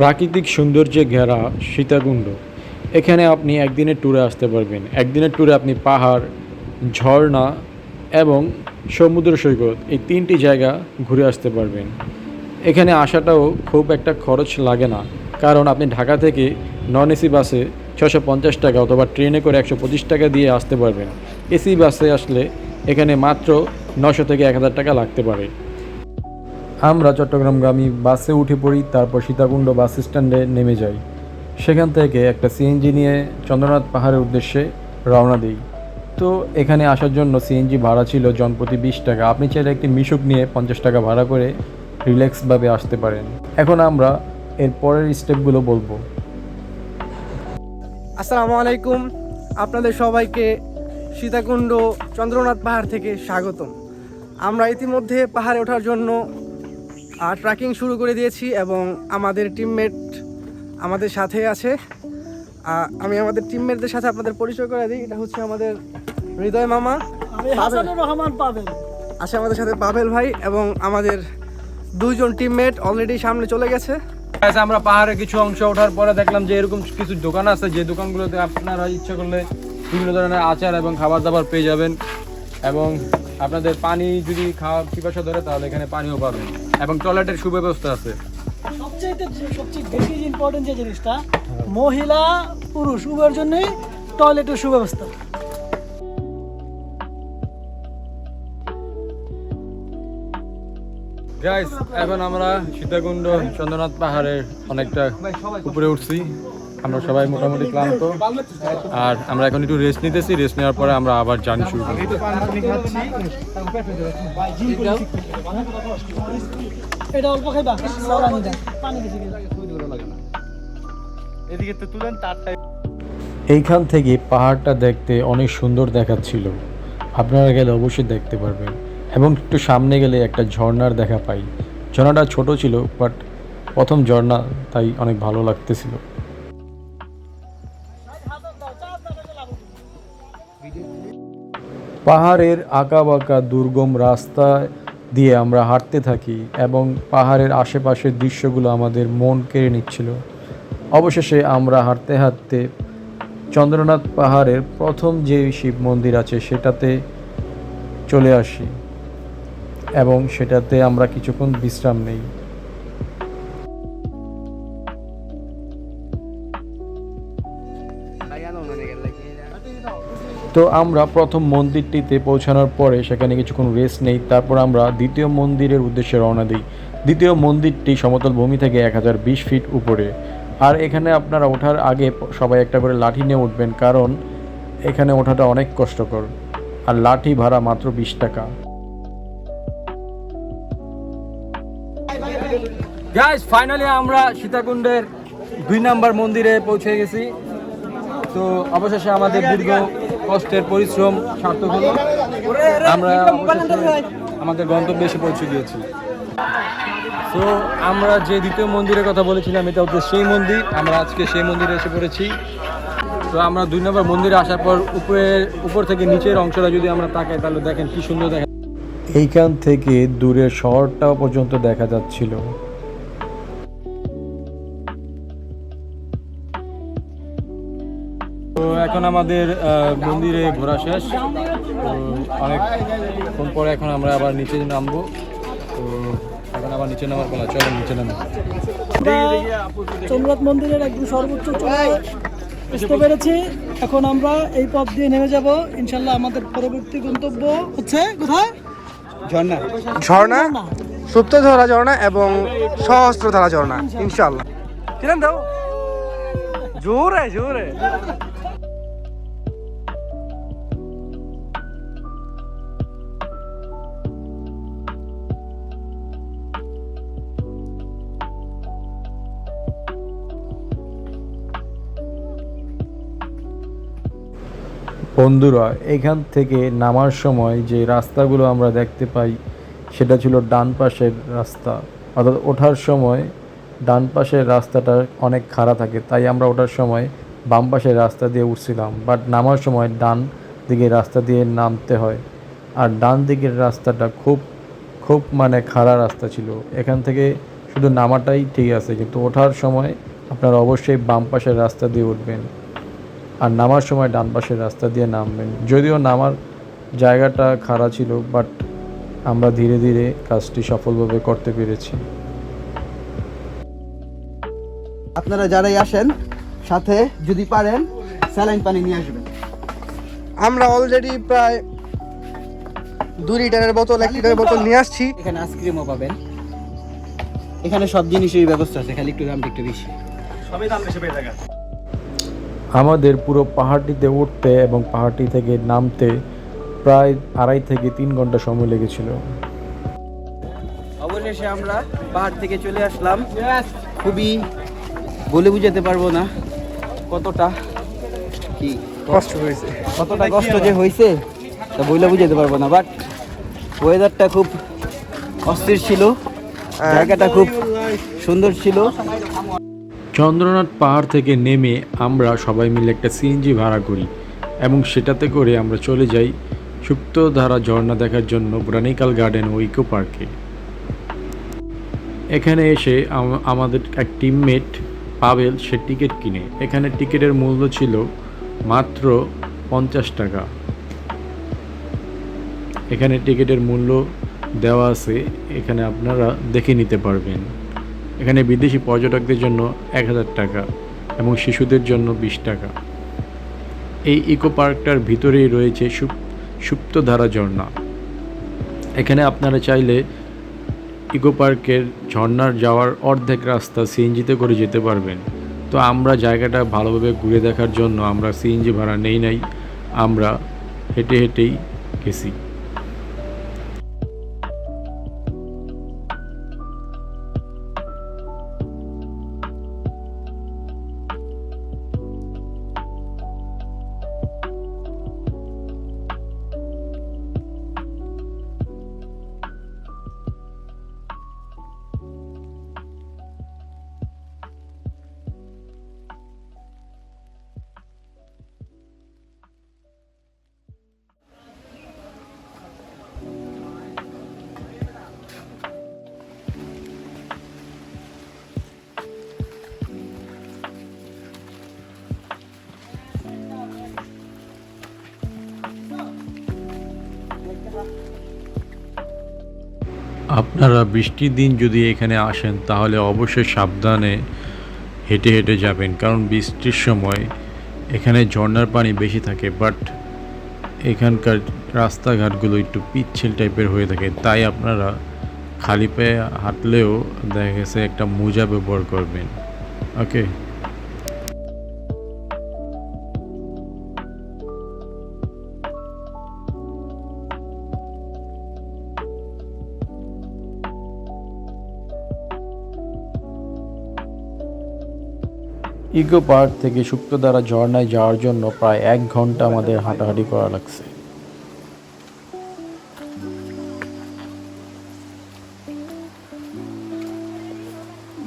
প্রাকৃতিক সৌন্দর্যে ঘেরা সীতাকুণ্ড। এখানে আপনি একদিনের ট্যুরে আসতে পারবেন। একদিনের ট্যুরে আপনি পাহাড়, ঝর্ণা এবং সমুদ্র সৈকত এই তিনটি জায়গা ঘুরে আসতে পারবেন। এখানে আসাটাও খুব একটা খরচ লাগে না। কারণ আপনি ঢাকা থেকে নন এসি বাসে ছশো পঞ্চাশ টাকা অথবা ট্রেনে করে একশো পঁচিশ টাকা দিয়ে আসতে পারবেন। এসি বাসে আসলে এখানে মাত্র নশো থেকে এক হাজার টাকা লাগতে পারে। আমরা চট্টগ্রামগামী বাসে উঠে পড়ি, তারপর সীতাকুণ্ড বাস স্ট্যান্ডে নেমে যাই। সেখান থেকে একটা সিএনজি নিয়ে চন্দ্রনাথ পাহাড়ের উদ্দেশ্যে রওনা দিই। তো এখানে আসার জন্য সিএনজি ভাড়া ছিল জনপ্রতি বিশ টাকা। আপনি চাইলে একটি মিশুক নিয়ে পঞ্চাশ টাকা ভাড়া করে রিল্যাক্সভাবে আসতে পারেন। এখন আমরা এর পরের স্টেপগুলো বলব। আসসালামু আলাইকুম। আপনাদের সবাইকে সীতাকুণ্ড চন্দ্রনাথ পাহাড় থেকে স্বাগতম। আমরা ইতিমধ্যে পাহাড়ে ওঠার জন্য ট্রেকিং শুরু করে দিয়েছি এবং আমাদের টিমমেট আমাদের সাথে আছে। আমি আমাদের টিমমেটদের সাথে আপনাদের পরিচয় করে দিই। এটা হচ্ছে আমাদের হৃদয় মামা। হাসানুর রহমান পাবেন আছে আমাদের সাথে পাভেল ভাই এবং আমাদের দুইজন টিমমেট অলরেডি সামনে চলে গেছে। আমরা পাহাড়ে কিছু অংশ ওঠার পরে দেখলাম যে এরকম কিছু দোকান আছে যে দোকানগুলোতে আপনারা ইচ্ছা করলে বিভিন্ন ধরনের আচার এবং খাবার দাবার পেয়ে যাবেন। এবং আপনাদের পানি যদি খাওয়া পিপাসা ধরে তাহলে এখানে পানিও পাবেন। এবং টয়লেটের সুব্যবস্থা আছে। সবচেয়ে সবচেয়ে বেশি ইম্পর্টেন্ট যে জিনিসটা মহিলা পুরুষ উভয়ের জন্যই টয়লেটের সুব্যবস্থা। গাইস এখন আমরা সীতাকুণ্ড চন্দ্রনাথ পাহাড়ের অনেকটা উপরে উঠছি। আমরা সবাই মোটামুটি ক্লান্ত। আর আমরা এখন একটু রেস্ট নিতেছি রেস্ট নেওয়ার পরে আমরা আবার জার্নি শুরু করি এটা অল্প খাইবা? পানি বেশি খেলে এইখান থেকে পাহাড়টা দেখতে অনেক সুন্দর দেখাচ্ছিল। আপনারা গেলে অবশ্যই দেখতে পারবেন। এবং একটু সামনে গেলে একটা ঝর্ণার দেখা পাই। ঝর্ণাটা ছোট ছিল বাট প্রথম ঝর্ণা তাই অনেক ভালো লাগতেছিল। পাহাড়ের আঁকা বাঁকা দুর্গম রাস্তা দিয়ে আমরা হাঁটতে থাকি এবং পাহাড়ের আশেপাশের দৃশ্যগুলো আমাদের মন কেড়ে নিচ্ছিল। অবশেষে আমরা হাঁটতে হাঁটতে চন্দ্রনাথ পাহাড়ের প্রথম যে শিব মন্দির আছে সেটাতে চলে আসি এবং সেটাতে আমরা কিছুক্ষণ বিশ্রাম নেই। তো আমরা প্রথম মন্দিরটিতে পৌঁছানোর পরে সেখানে কিছুক্ষণ রেস্ট নেই, তারপর আমরা দ্বিতীয় মন্দিরের উদ্দেশ্যে রওনা দিই। দ্বিতীয় মন্দিরটি সমতল ভূমি থেকে এক হাজার বিশ ফিট উপরে। আর এখানে আপনারা ওঠার আগে সবাই একটা করে লাঠি নিয়ে উঠবেন, কারণ এখানে ওঠাটা অনেক কষ্টকর। আর লাঠি ভাড়া মাত্র বিশ টাকা। গাইস ফাইনালি আমরা সীতাকুণ্ডের দুই নাম্বার মন্দিরে পৌঁছে গেছি। তো অবশেষে আমাদের দীর্ঘ কষ্টের পরিশ্রম সার্থক হলো। আমরা আমাদের গন্তব্যে এসে পৌঁছে গিয়েছি। তো আমরা যে দ্বিতীয় মন্দিরের কথা বলেছিলাম, এটা হচ্ছে সেই মন্দির। আমরা আজকে সেই মন্দিরে এসে পড়েছি। তো আমরা দুই নম্বর মন্দিরে আসার পর উপরে, উপর থেকে নিচের অংশটা যদি আমরা তাকাই, তাহলে দেখেন কি সুন্দর দেখা এইখান থেকে দূরের শহরটাও পর্যন্ত দেখা যাচ্ছিল। তো এখন আমাদের মন্দিরে ঘোরা শেষ। তো অনেকক্ষণ পরে এখন আমরা আবার নিচে নামবো। তো এখন আবার নিচে নামার পালা চলো নিচে নামবো চন্দ্রনাথ মন্দিরের একদম সর্বোচ্চ বুঝতে পেরেছি? এখন আমরা এই পথ দিয়ে নেমে যাব। ইনশাল্লাহ আমাদের পরবর্তী গন্তব্য হচ্ছে কোথায়? ঝর্ণা। ঝর্ণা? সুপ্তধারা ঝর্ণা এবং সহস্রধারা ঝর্ণা ইনশাল্লাহ। কিরম দাও। জোরে জোরে। বন্ধুরা, এখান থেকে নামার সময় যে রাস্তাগুলো আমরা দেখতে পাই, সেটা ছিল ডান পাশের রাস্তা। অর্থাৎ ওঠার সময় ডান পাশের রাস্তাটা অনেক খাড়া থাকে, তাই আমরা ওঠার সময় বাম পাশের রাস্তা দিয়ে উঠছিলাম। বাট নামার সময় ডান দিকে রাস্তা দিয়ে নামতে হয়। আর ডান দিকের রাস্তাটা খুব খুব মানে খাড়া রাস্তা ছিল। এখান থেকে শুধু নামাটাই ঠিক আছে, কিন্তু ওঠার সময় আপনারা অবশ্যই বাম পাশের রাস্তা দিয়ে উঠবেন। আর নামার সময় ডান পাশের রাস্তা দিয়ে নামবেন। যদিও নামার জায়গাটা খাড়া ছিল বাট আমরা ধীরে ধীরে কাজটি সফলভাবে করতে পেরেছি। আপনারা যারাই আসেন সাথে যদি পারেন স্যালাইন পানি নিয়ে আসবেন। আমরা অলরেডি প্রায় দু লিটারের বোতল এক লিটারের বোতল নিয়ে আসছি। এখানে আইসক্রিমও পাবেন। এখানে সব জিনিসেরই ব্যবস্থা আছে খালি একটু দামটা একটু বেশি। আমাদের পুরো পাহাড়টিতে উঠতে এবং পাহাড়টি থেকে নামতে প্রায় আড়াই থেকে তিন ঘণ্টা সময় লেগেছিল। অবশেষে আমরা পাহাড় থেকে চলে আসলাম। খুবই বলে বুঝাতে পারব না কতটা কি কষ্ট হয়েছে। কতটা কষ্ট যে হয়েছে তা বইলে বুঝাতে পারব না বাট ওয়েদারটা খুব অস্থির ছিল, জায়গাটা খুব সুন্দর ছিল। চন্দ্রনাথ পাহাড় থেকে নেমে আমরা সবাই মিলে একটা সিএনজি ভাড়া করি এবং সেটাতে করে আমরা চলে যাই সুপ্তধারা ঝর্ণা দেখার জন্য বোটানিক্যাল গার্ডেন ও ইকো পার্কে। এখানে এসে আমাদের এক টিমমেট পাবেল সে টিকিট কিনে। এখানে টিকিটের মূল্য ছিল মাত্র পঞ্চাশ টাকা। এখানে টিকিটের মূল্য দেওয়া আছে, এখানে আপনারা দেখে নিতে পারবেন। এখানে বিদেশি পর্যটকদের জন্য এক হাজার টাকা এবং শিশুদের জন্য বিশ টাকা। এই ইকো পার্কটার ভিতরেই রয়েছে সুপ, সুপ্তধারা ঝর্ণা। এখানে আপনারা চাইলে ইকো পার্কের ঝর্ণার যাওয়ার অর্ধেক রাস্তা সিএনজিতে করে যেতে পারবেন। তো আমরা জায়গাটা ভালোভাবে ঘুরে দেখার জন্য আমরা সিএনজি ভাড়া নেই নাই, আমরা হেঁটে হেঁটেই গেছি। আপনারা বৃষ্টির দিন যদি এখানে আসেন, তাহলে অবশ্যই সাবধানে হেঁটে হেঁটে যাবেন। কারণ বৃষ্টির সময় এখানে ঝর্নার পানি বেশি থাকে বাট এখানকার রাস্তাঘাটগুলো একটু পিচ্ছিল টাইপের হয়ে থাকে। তাই আপনারা খালি পায়ে হাঁটলেও দেখা গেছে একটা মোজা ব্যবহার করবেন। ওকে ইকো পার্ক থেকে সুপ্তধারা ঝর্ণায় যাওয়ার জন্য প্রায় এক ঘণ্টা আমাদের হাঁটাহাঁটি করা লাগছে।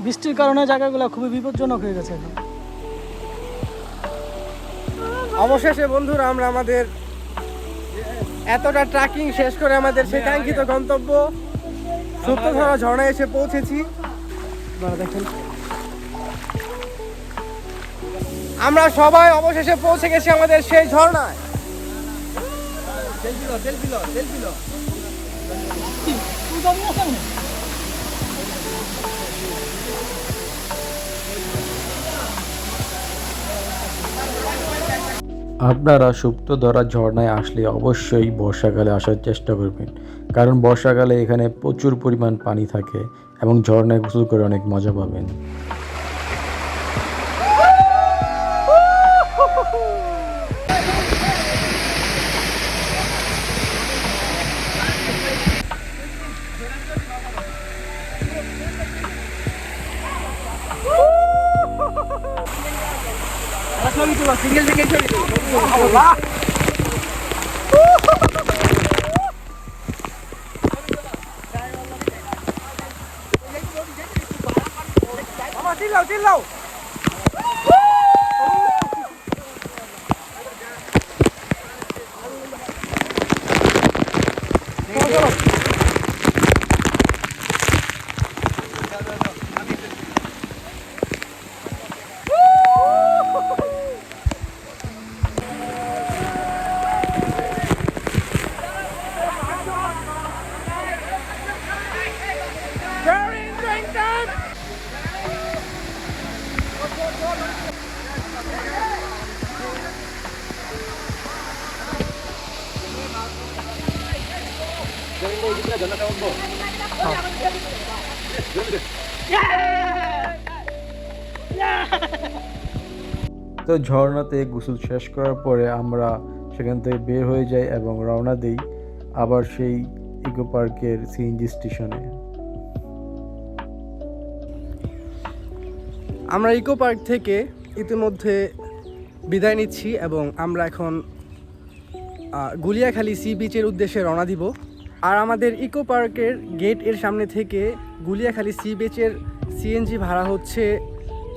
বৃষ্টির কারণে জায়গাগুলো খুবই বিপজ্জনক হয়ে গেছে অবশেষে বন্ধুরা আমরা আমাদের এতটা ট্রাকিং শেষ করে আমাদের সেই কাঙ্ক্ষিত গন্তব্য সত্যধরা ঝর্ণায় এসে পৌঁছেছি। দেখেন। আমরা সবাই অবশেষে পৌঁছে গেছি আমাদের সেই ঝর্ণায়। আপনারা সুপ্তধরা ঝর্ণায় আসলে অবশ্যই বর্ষাকালে আসার চেষ্টা করবেন, কারণ বর্ষাকালে এখানে প্রচুর পরিমাণ পানি থাকে এবং ঝর্ণায় গোসল করে অনেক মজা পাবেন। Single single Đi lâu, đi lâu তো ঝর্ণাতে গোসল শেষ করার পরে আমরা সেখান থেকে বের হয়ে যাই এবং রওনা দিই আবার সেই ইকো পার্কের সিএনজি স্টেশনে আমরা ইকো পার্ক থেকে ইতিমধ্যে বিদায় নিচ্ছি এবং আমরা এখন গুলিয়াখালী সি বিচের উদ্দেশ্যে রওনা দিব। আর আমাদের ইকো পার্কের গেটের সামনে থেকে গুলিয়াখালী সি বিচের সিএনজি ভাড়া হচ্ছে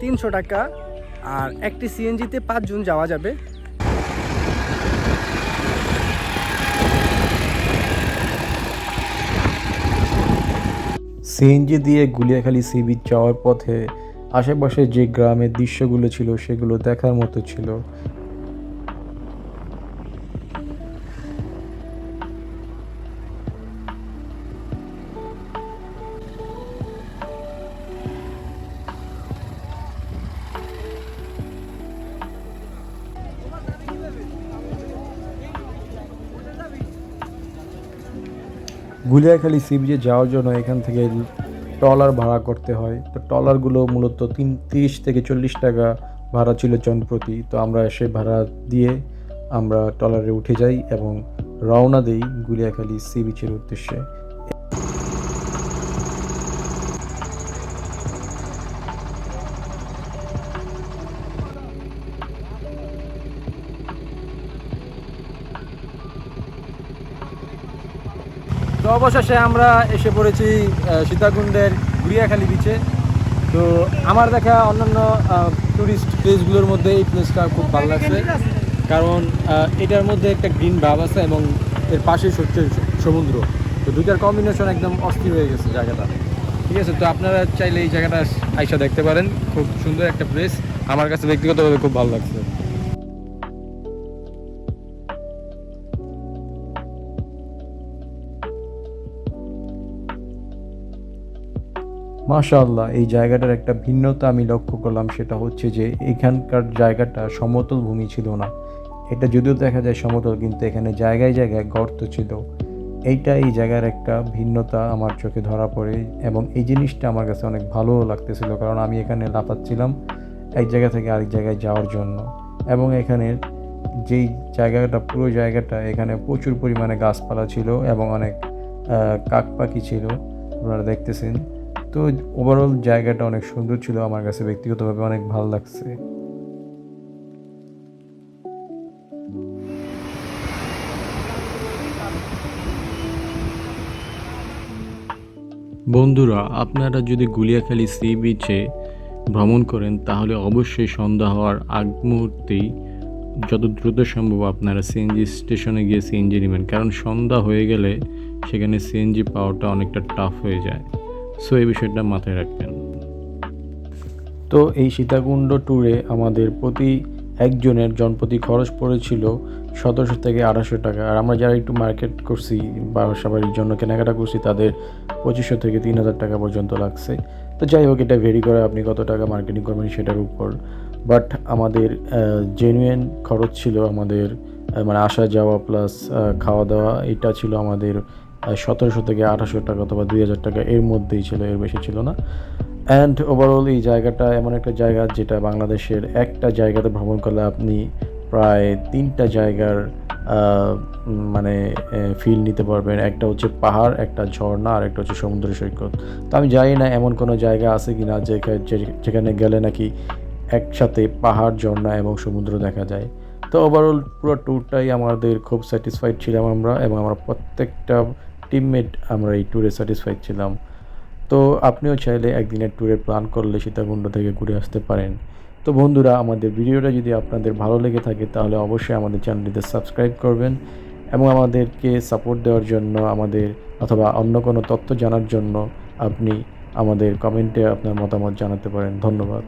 তিনশো টাকা। আর একটি সিএনজিতে পাঁচজন যাওয়া যাবে। সিএনজি দিয়ে গুলিয়াখালী সি বিচ যাওয়ার পথে আশেপাশে যে গ্রামের দৃশ্যগুলো ছিল সেগুলো দেখার মতো ছিল। গুলিয়াখালী সি বিচে যাওয়ার জন্য এখান থেকে ট্রলার ভাড়া করতে হয়। তো ট্রলারগুলো মূলত তিন, তিরিশ থেকে চল্লিশ টাকা ভাড়া ছিল জনপ্রতি তো আমরা সে ভাড়া দিয়ে আমরা ট্রলারে উঠে যাই এবং রওনা দিই গুলিয়াখালী সি বিচের উদ্দেশ্যে। তো অবশেষে আমরা এসে পড়েছি সীতাকুণ্ডের গুড়িয়াখালী বিচে তো আমার দেখা অন্যান্য টুরিস্ট প্লেসগুলোর মধ্যে এই প্লেসটা খুব ভালো লাগছে। কারণ এটার মধ্যে একটা গ্রিন ভাব আছে এবং এর পাশেই হচ্ছে সমুদ্র। তো দুইটার কম্বিনেশন একদম অস্থির হয়ে গেছে জায়গাটা। ঠিক আছে, তো আপনারা চাইলে এই জায়গাটা আইসা দেখতে পারেন। খুব সুন্দর একটা প্লেস আমার কাছে ব্যক্তিগতভাবে খুব ভালো লাগছে। মাশাআল্লাহ, এই জায়গাটার একটা ভিন্নতা আমি লক্ষ্য করলাম, সেটা হচ্ছে যে এখানকার জায়গাটা সমতল ভূমি ছিল না। এটা যদিও দেখা যায় সমতল, কিন্তু এখানে জায়গায় জায়গায় গর্ত ছিল। এইটা এই জায়গার একটা ভিন্নতা আমার চোখে ধরা পড়ে এবং এই জিনিসটা আমার কাছে অনেক ভালো লাগতেছিল, কারণ আমি এখানে লাফাচ্ছিলাম এক জায়গা থেকে আরেক জায়গায় যাওয়ার জন্য। এবং এখানের যেই জায়গাটা, পুরো জায়গাটা, এখানে প্রচুর পরিমাণে গাছপালা ছিল এবং অনেক কাক পাখি ছিল। আপনারা দেখতেছেন। তো ওভারঅল জায়গাটা অনেক সুন্দর ছিল, আমার কাছে ব্যক্তিগতভাবে অনেক ভালো লাগছে। বন্ধুরা, আপনারা যদি গুলিয়াখালী সি বিচে ভ্রমণ করেন, তাহলে অবশ্যই সন্ধ্যা হওয়ার আগ মুহূর্তেই যত দ্রুত সম্ভব আপনারা সিএনজি স্টেশনে গিয়ে সিএনজি নেবেন। কারণ সন্ধ্যা হয়ে গেলে সেখানে সিএনজি পাওয়াটা অনেকটা টাফ হয়ে যায়। সো এই বিষয়টা মাথায় রাখবেন। তো এই সীতাকুণ্ড ট্যুরে আমাদের প্রতি একজনের জনপ্রতি খরচ পড়েছিল সতেরোশো থেকে আঠাশশো টাকা। আর আমরা যারা একটু মার্কেট করছি বা সবারই জন্য কেনাকাটা করছি, তাদের পঁচিশশো থেকে তিন হাজার টাকা পর্যন্ত লাগছে। তো যাই হোক, এটা ভেরি করে আপনি কত টাকা মার্কেটিং করবেন সেটার উপর। বাট আমাদের জেনুইন খরচ ছিল আমাদের মানে আসা যাওয়া প্লাস খাওয়া দাওয়া এটা ছিল আমাদের সতেরোশো থেকে আঠাশশো টাকা অথবা দুই হাজার টাকা এর মধ্যেই ছিল, এর বেশি ছিল না। অ্যান্ড ওভারঅল এই জায়গাটা এমন একটা জায়গা যেটা বাংলাদেশের একটা জায়গাতে ভ্রমণ করলে আপনি প্রায় তিনটা জায়গার মানে ফিল নিতে পারবেন। একটা হচ্ছে পাহাড়, একটা ঝর্ণা, আর একটা হচ্ছে সমুদ্র সৈকত। তো আমি জানি না এমন কোনো জায়গা আছে কি না যেখানে গেলে নাকি একসাথে পাহাড়, ঝর্ণা এবং সমুদ্র দেখা যায়। তো ওভারঅল পুরো ট্যুরটাই আমাদের খুব স্যাটিসফাইড ছিলাম আমরা এবং আমরা প্রত্যেকটা টিমমেট আমরা এই ট্যুরে স্যাটিসফাইড ছিলাম। তো আপনিও চাইলে একদিনের ট্যুরের প্ল্যান করলে সীতাকুণ্ড থেকে ঘুরে আসতে পারেন। তো বন্ধুরা, আমাদের ভিডিওটা যদি আপনাদের ভালো লেগে থাকে, তাহলে অবশ্যই আমাদের চ্যানেলটিতে সাবস্ক্রাইব করবেন এবং আমাদেরকে সাপোর্ট দেওয়ার জন্য, আমাদের অথবা অন্য কোনো তথ্য জানার জন্য আপনি আমাদের কমেন্টে আপনার মতামত জানাতে পারেন। ধন্যবাদ।